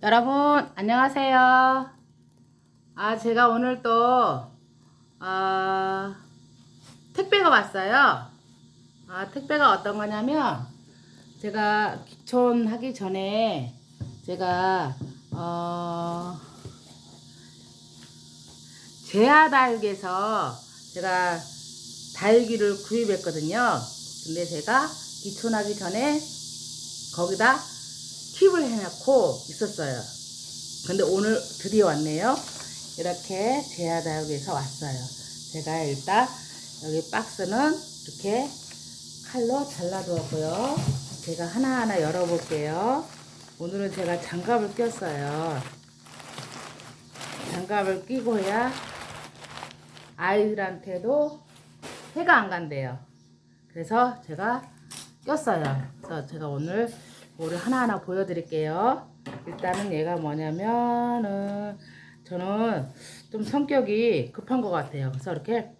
여러분 안녕하세요. 아 제가 오늘 또 아, 택배가 왔어요. 아 택배가 어떤 거냐면 제가 기촌하기 전에 제가 어 제아달에서 제가 달기를 구입했거든요. 근데 제가 기촌하기 전에 거기다 킵을 해놓고 있었어요. 근데 오늘 드디어 왔네요. 이렇게 제아다육에서 왔어요. 제가 일단 여기 박스는 이렇게 칼로 잘라두었고요. 제가 하나하나 열어볼게요. 오늘은 제가 장갑을 꼈어요. 장갑을 끼고 해야 아이들한테도 해가 안 간대요. 그래서 제가 꼈어요. 그래서 제가 오늘 뭐를 하나하나 보여드릴게요. 일단은 얘가 뭐냐면은 저는 좀 성격이 급한 것 같아요. 그래서 이렇게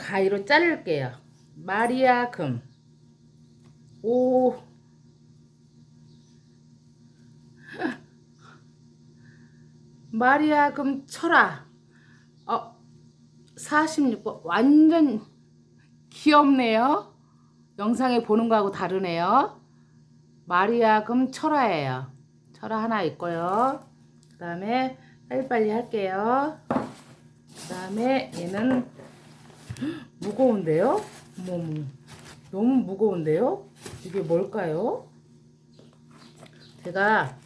가위로 자를게요. 마리아 금. 오. 마리아 금 철아. 어, 46번. 완전 귀엽네요. 영상에 보는 거하고 다르네요. 마리아 금 철화예요. 철화 하나 있고요. 그 다음에 빨리빨리 할게요. 그 다음에 얘는 무거운데요? 어머. 너무 무거운데요? 이게 뭘까요? 제가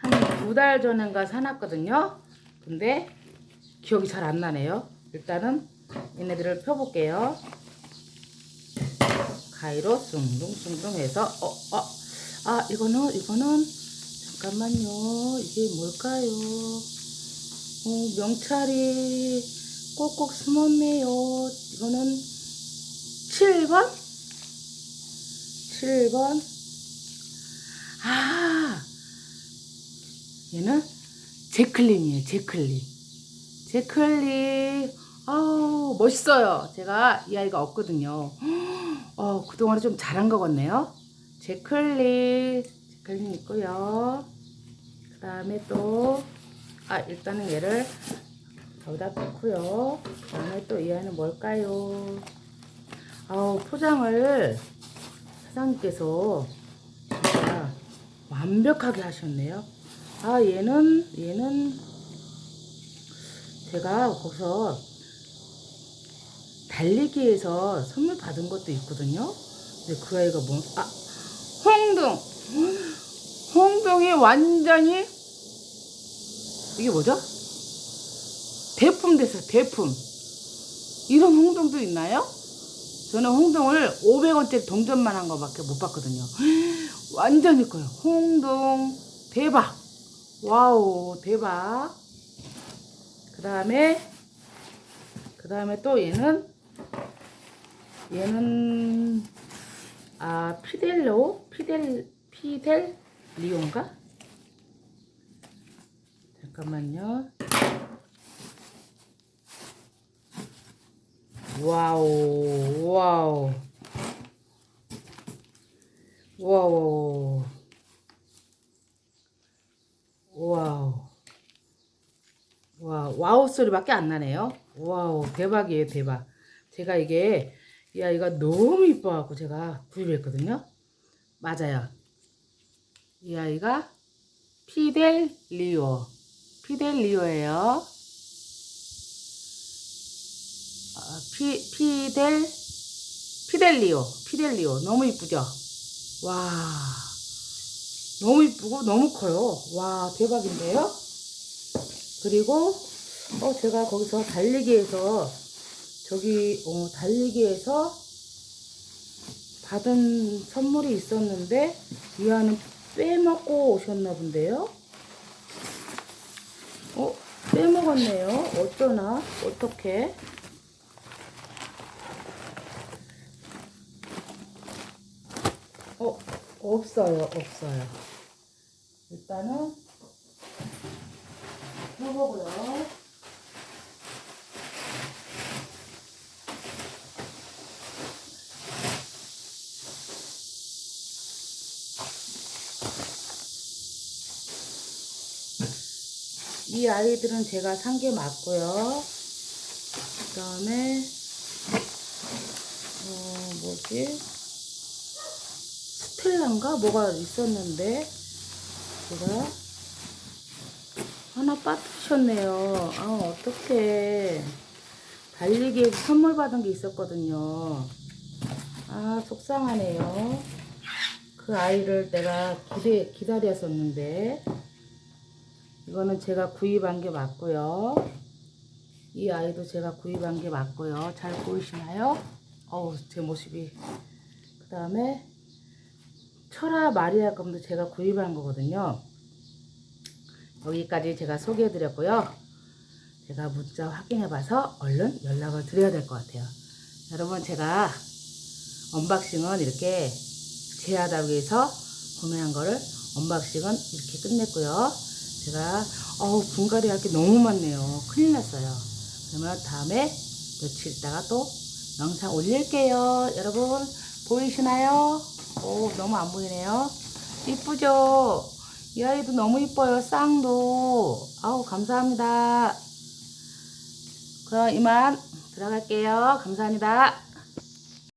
한 두 달 전인가 사놨거든요. 근데 기억이 잘 안 나네요. 일단은 얘네들을 펴볼게요. 가위로 숭둥숭둥 해서 어, 어, 아 이거는 이거는 잠깐만요. 이게 뭘까요? 어, 명찰이 꼭꼭 숨었네요. 이거는 7번? 7번? 아 얘는 제클린이에요 제클린. 제클린. 아우 멋있어요. 제가 이 아이가 없거든요. 어, 그동안에 좀 잘한 것 같네요. 제클린, 제클린 있고요. 그 다음에 또, 아, 일단은 얘를 여기다 넣고요. 그 다음에 또이 아이는 뭘까요? 아우, 포장을 사장님께서 완벽하게 하셨네요. 아, 얘는, 얘는 제가 거기서 달리기에서 선물 받은 것도 있거든요. 근데 그 아이가 뭐, 아, 홍둥! 홍둥이 완전히, 이게 뭐죠? 대품 됐어요, 대품. 이런 홍둥도 있나요? 저는 홍둥을 500원짜리 동전만 한 거밖에 못 봤거든요. 완전히 커요. 홍둥, 대박! 와우, 대박. 그 다음에, 그 다음에 또 얘는 얘는 아 피델로 피델 피델 리온가? 잠깐만요. 와우 와우 와우 와우 와 와우 소리밖에 안 나네요. 와우 대박이에요 대박. 제가 이게 이 아이가 너무 이뻐갖고 제가 구입했거든요. 맞아요. 이 아이가 피델 리오. 피델 리오예요. 아, 피, 피델, 피델리오. 피델리오. 너무 이쁘죠? 와. 너무 이쁘고 너무 커요. 와, 대박인데요? 그리고, 어, 제가 거기서 달리기에서 저기 어, 달리기에서 받은 선물이 있었는데 이하는 빼먹고 오셨나 본데요. 어 빼먹었네요. 어쩌나 어떻게? 어 없어요 없어요. 일단은 해보고요. 이 아이들은 제가 산 게 맞고요. 그 다음에, 어, 뭐지? 스텔라인가? 뭐가 있었는데, 제가 하나 빠뜨셨네요. 아, 어떡해. 달리기에 선물 받은 게 있었거든요. 아, 속상하네요. 그 아이를 내가 기대, 기다렸었는데, 이거는 제가 구입한 게 맞고요. 이 아이도 제가 구입한 게 맞고요. 잘 보이시나요? 어우, 제 모습이. 그 다음에, 철아 마리아 검도 제가 구입한 거거든요. 여기까지 제가 소개해 드렸고요. 제가 문자 확인해 봐서 얼른 연락을 드려야 될 것 같아요. 여러분, 제가 언박싱은 이렇게 제하다고 해서 구매한 거를 언박싱은 이렇게 끝냈고요. 제가 어우 분갈이 할 게 너무 많네요. 큰일 났어요. 그러면 다음에 며칠 있다가 또 영상 올릴게요. 여러분 보이시나요? 오 너무 안 보이네요. 이쁘죠? 이 아이도 너무 이뻐요. 쌍도. 아우 감사합니다. 그럼 이만 들어갈게요. 감사합니다.